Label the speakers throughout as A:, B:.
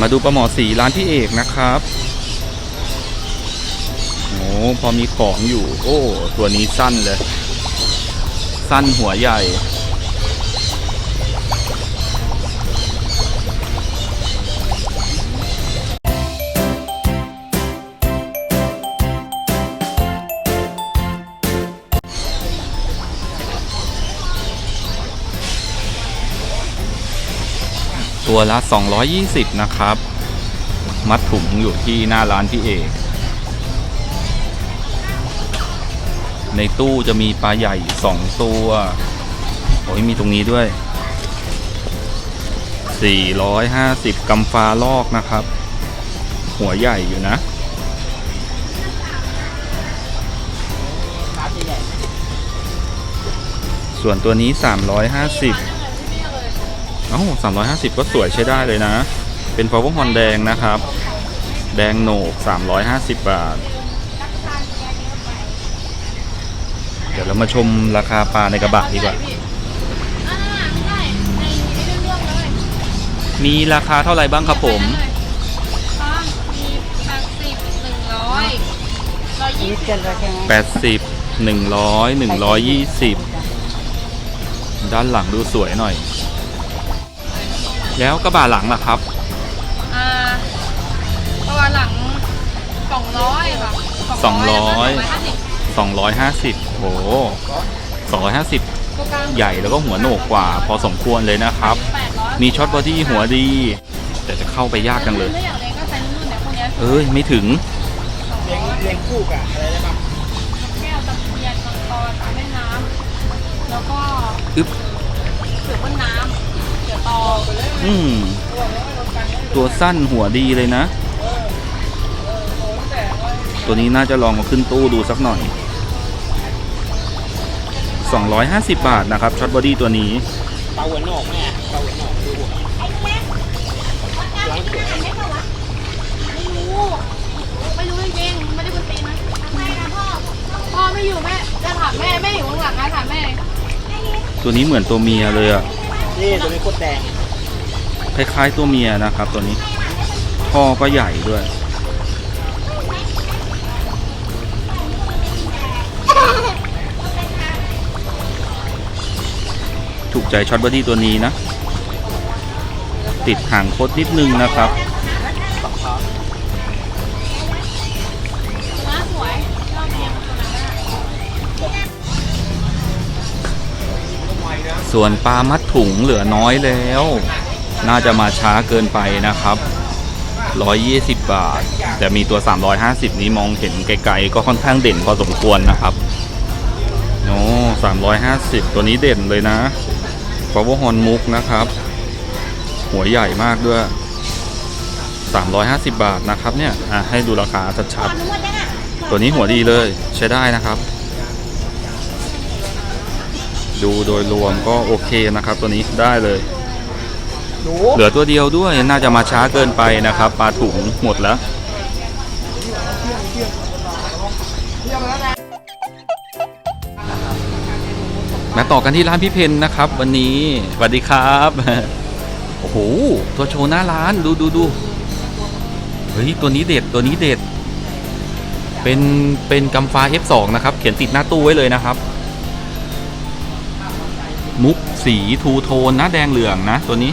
A: มาดูปลาหมอสีร้านพี่เอกนะครับ โอ้พอมีของอยู่ โอ้ ตัวนี้สั้นเลย สั้นหัวใหญ่ ตัวละ 220 นะครับ มัดถุงอยู่ที่หน้าร้านพี่เอกในตู้จะมีปลาใหญ่2ตัวโอ้ยมีตรงนี้ด้วย 450กำฟ้าลอกนะครับ หัวใหญ่อยู่นะส่วนตัวนี้ 350 เอ้า350ก็สวยใช้ได้เลยนะ เป็นฟาวเวอร์ฮอนแดงนะครับ แดงโหนก350บบาท เดี๋ยวเรามาชมราคาปลาในกระบะดีกว่า
B: มีรา
A: คาเท่าไหร่บ้างครับผม
B: มีแปดสิบหนึ่งร้อยร้อยยี่
C: นี่
B: สิบ
C: เล้วใช่ไหม
A: 80 100 120 ด้านหลังดูสวยหน่อย แล้วกระบะหลังล่ะครับ
B: อ่าตัวหลังสองร้อยค่ะ
A: สองร้อย
B: ห้าสิบ
A: 250โห250
B: ตัวกลาง
A: ใหญ่แล้วก็หัวโหนกกว่า พอสมควรเลยนะครับ
B: แปดร้อย
A: มีช็อตบอดี้หัวดี แต่จะเข้าไปยากจังเลย
B: ถ้าอย่างเล็กก็ใช้นู่นเนี่ยพวกเนี้ย
A: เอ้ย ไม่ถึง
C: เลี้ยงเลี้ยงคู่กับอะไรได้บ้าง
B: แก้วตะเพียนมังกรปลาแม่น้ำแล้วก็
A: อึ๊บ
B: เสือบนน้ำเสื อื
A: ม ตัวสั้นหัวดีเลยนะ ตัวนี้น่าจะลองมาขึ้นตู้ดูสักหน่อย 250 บาทนะครับช็อตบอดี้ตัวนี้
C: ปลาหัวโหนกแม่ปลาหัวโหนกดูหัวล้างสวย
B: ไม่รู้ไม่รู้จริงๆไม่ได้คุณตีนนะทำไมนะพ่อ พ่อไม่อยู่แม่จะถามแม่แม่อยู่ข้างหลังนะถามแม่
A: ตัวนี้เหมือนตัวเมียเลยอะ
C: นี่ตัวนี้โคตรแดง
A: คล้ายๆตัวเมียนะครับตัวนี้พ่อก็ใหญ่ด้วย ถูกใจช็อตบอดี้ตัวนี้นะ ติดห่างโคตรนิดนึงนะครับ
B: ส่วน
A: ปลามัดถุงเหลือน้อยแล้ว น่าจะมาช้าเกินไปนะครับ 120 บาท แต่มีตัว 350 นี้มองเห็นไกลๆ ก็ค่อนข้างเด่นพอสมควรนะครับโอ้350 ตัวนี้เด่นเลยนะ power horn มุกนะครับ หัวใหญ่มากด้วย 350 บาทนะครับเนี่ยให้ดูราคาชัดๆ ตัวนี้หัวดีเลยใช้ได้นะครับ ดูโดยรวมก็โอเคนะครับ ตัวนี้ได้เลย เหลือตัวเดียวด้วยน่าจะมาช้าเกินไปนะครับปลาถุงหมดแล้วมาต่อกันที่ร้านพี่เพนนะครับ วันนี้สวัสดีครับโอ้โหตัวโชว์หน้าร้านดูดูดูเฮ้ยตัวนี้เด็ดตัวนี้เด็ด เป็นเป็นกำฟ้า F2 นะครับ เขียนติดหน้าตู้ไว้เลยนะครับ มุกสีทูโทนนะแดงเหลืองนะตัวนี้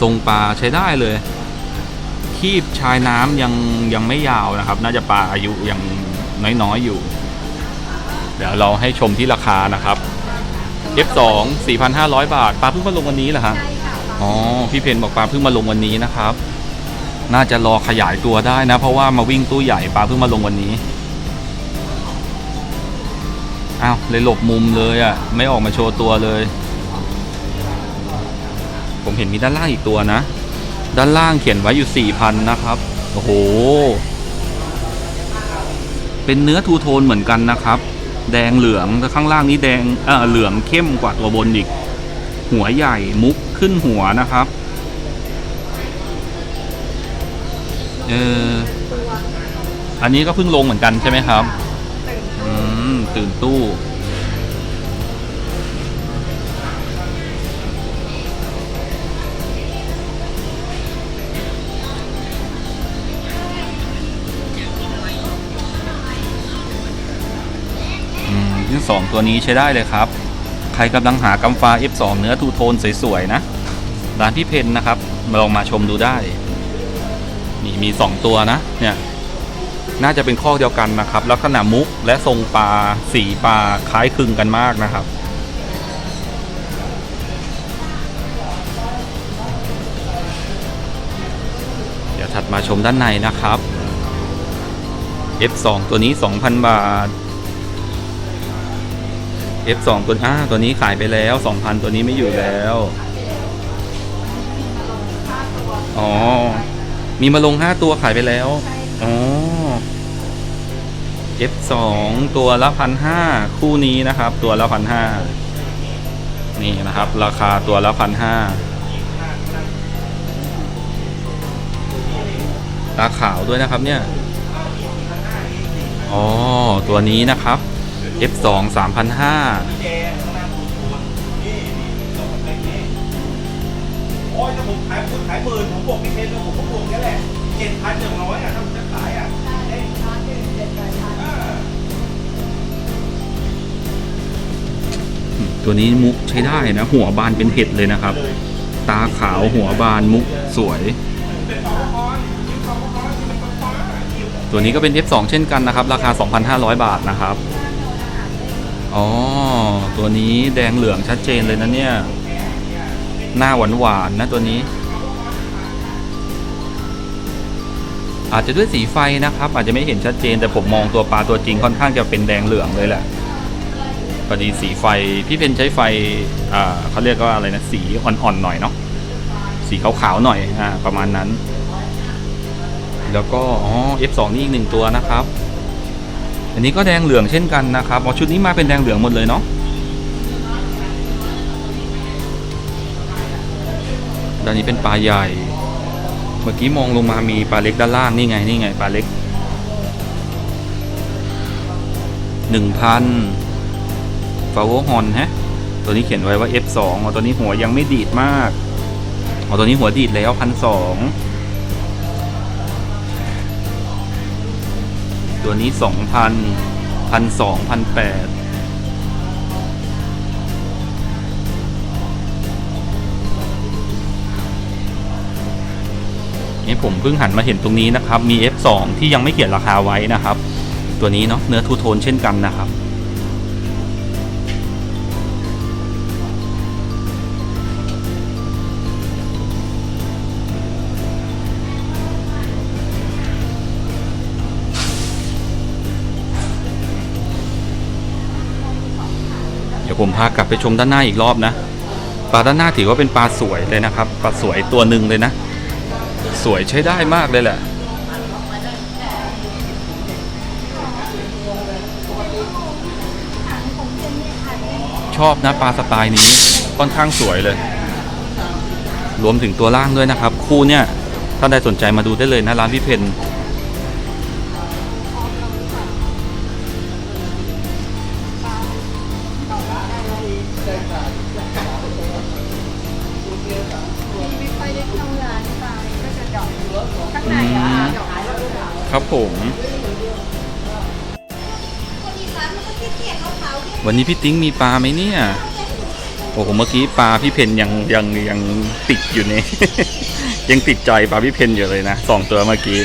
A: ทรงปลาใช้ได้เลยคีบชายน้ำยังยังไม่ยาวนะครับ น่าจะปลาอายุยังน้อยๆอยู่ เดี๋ยวเราให้ชมที่ราคานะครับ F2 4,500 บาท ปลาเพิ่งมาลงวันนี้เหรอฮะอ๋อ พี่เพนบอกปลาเพิ่งมาลงวันนี้นะครับ น่าจะรอขยายตัวได้นะ เพราะว่ามาวิ่งตู้ใหญ่ปลาเพิ่งมาลงวันนี้อ้าวเลยหลบมุมเลยอะ ไม่ออกมาโชว์ตัวเลย ผมเห็นมีด้านล่างอีกตัวนะ ด้านล่างเขียนไว้อยู่4,000นะครับ โอ้โห เป็นเนื้อทูโทนเหมือนกันนะครับ แดงเหลืองแต่ข้างล่างนี้แดงเออเหลืองเข้มกว่าตัวบนอีก หัวใหญ่มุกขึ้นหัวนะครับ เอออันนี้ก็เพิ่งลงเหมือนกันใช่ไหมครับ อืม ตื่นตู้ F2 ตัวนี้ใช้ได้เลยครับ ใครกำลังหากำฟ้า F2 เนื้อทูโทนสวยๆนะ ร้านพี่เพนนะครับ มาลองมาชมดูได้ นี่มี 2 ตัวนะ เนี่ย น่าจะเป็นข้อเดียวกันนะครับ ลักษณะมุกและทรงปลาสีปลาคล้ายคลึงกันมากนะครับเดี๋ยวถัดมาชมด้านในนะครับ F2 ตัวนี้ 2,000 บาท F2 ตัวอ่าตัวนี้ขายไปแล้ว 2,000 ตัวนี้ไม่อยู่แล้ว อ๋อ มีมาลง 5 ตัวขายไปแล้ว อ๋อ F2 ตัวละพันห้าคู่นี้นะครับ ตัวละพันห้านี่นะครับ ราคาตัวละพันห้าตาขาวด้วยนะครับเนี่ย อ๋อ ตัวนี้นะครับ F2 3,500
C: แกข้างหน้าถูกคนนี่นี่ตรงแบบนี้โอ้ยถ้าผมขายผมขายหมื่นผมบอกพี่เพชรแล้วผมก็บวกแค่แหละเจ็ดพันอย่างน้อยอะถ้าผมจะขายอะเอ้ยเออ
A: อืมตัวนี้มุกใช้ได้นะ หัวบานเป็นเห็ดเลยนะครับ ตาขาวหัวบานมุกสวย ตัวนี้ก็เป็น F2 เช่นกันนะครับ ราคา 2,500 บาทนะครับ อ๋อ ตัวนี้แดงเหลืองชัดเจนเลยนะเนี่ย หน้าหวานหวานๆนะตัวนี้ อาจจะด้วยสีไฟนะครับ อาจจะไม่เห็นชัดเจน แต่ผมมองตัวปลาตัวจริงค่อนข้างจะเป็นแดงเหลืองเลยแหละพอดีสีไฟพี่เพนใช้ไฟอ่าเขาเรียกว่าอะไรนะสีอ่อนๆหน่อยเนาะสีขาวๆหน่อยอ่าประมาณนั้น แล้วก็อ๋อ F2 นี่อีกหนึ่งตัวนะครับ อันนี้ก็แดงเหลืองเช่นกันนะครับอ๋อชุดนี้มาเป็นแดงเหลืองหมดเลยเนาะด้านนี้เป็นปลาใหญ่ เมื่อกี้มองลงมามีปลาเล็กด้านล่างนี่ไงนี่ไงปลาเล็กหนึ่งพันฟาวฮอนฮะ ตัวนี้เขียนไว้ว่า F2 อ๋อตัวนี้หัวยังไม่ดีดมาก อ๋อตัวนี้หัวดีดแล้วพันสอง ตัวนี้สองพันพันสองพันแปดนี่ผมเพิ่งหันมาเห็นตรงนี้นะครับ มี F2 ที่ยังไม่เขียนราคาไว้นะครับ ตัวนี้เนาะเนื้อทูโทนเช่นกันนะครับ ผมพากลับไปชมด้านหน้าอีกรอบนะปลาด้านหน้าถือว่าเป็นปลาสวยเลยนะครับปลาสวยตัวหนึ่งเลยนะ สวยใช้ได้มากเลยแหละชอบนะปลาสไตล์นี้ค่อนข้างสวยเลย รวมถึงตัวล่างด้วยนะครับ คู่เนี่ยถ้าใดสนใจมาดูได้เลยนะร้านพี่เพน ครับผม วันนี้พี่ติ้งมีปลาไหมเนี่ย โอ้โห เมื่อกี้ปลาพี่เพนยังยังยังติดอยู่เนี่ย ยังติดใจปลาพี่เพนอยู่เลยนะสองตัวเมื่อกี้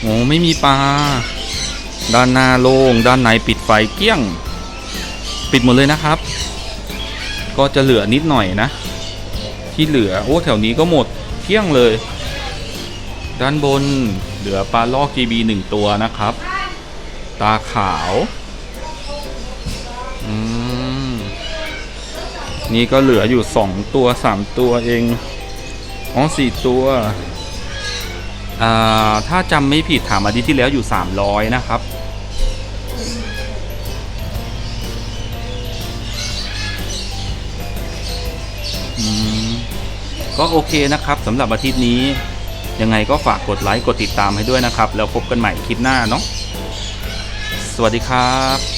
A: โอ้ไม่มีปลา ด้านหน้าโล่งด้านในปิดไฟเกี้ยง ปิดหมดเลยนะครับ ก็จะเหลือนิดหน่อยนะ ที่เหลือโอ้แถวนี้ก็หมดเกลี้ยงเลย ด้านบนเหลือปลาลอก GB หนึ่งตัวนะครับ ตาขาวอืมนี่ก็เหลืออยู่สองตัวสามตัวเองอ๋อสี่ตัวอ่าถ้าจำไม่ผิดถามอาทิตย์ที่แล้วอยู่สามร้อยนะครับ ก็โอเคนะครับสำหรับอาทิตย์นี้ ยังไงก็ฝากกดไลค์กดติดตามให้ด้วยนะครับ แล้วพบกันใหม่คลิปหน้าเนาะสวัสดีครับ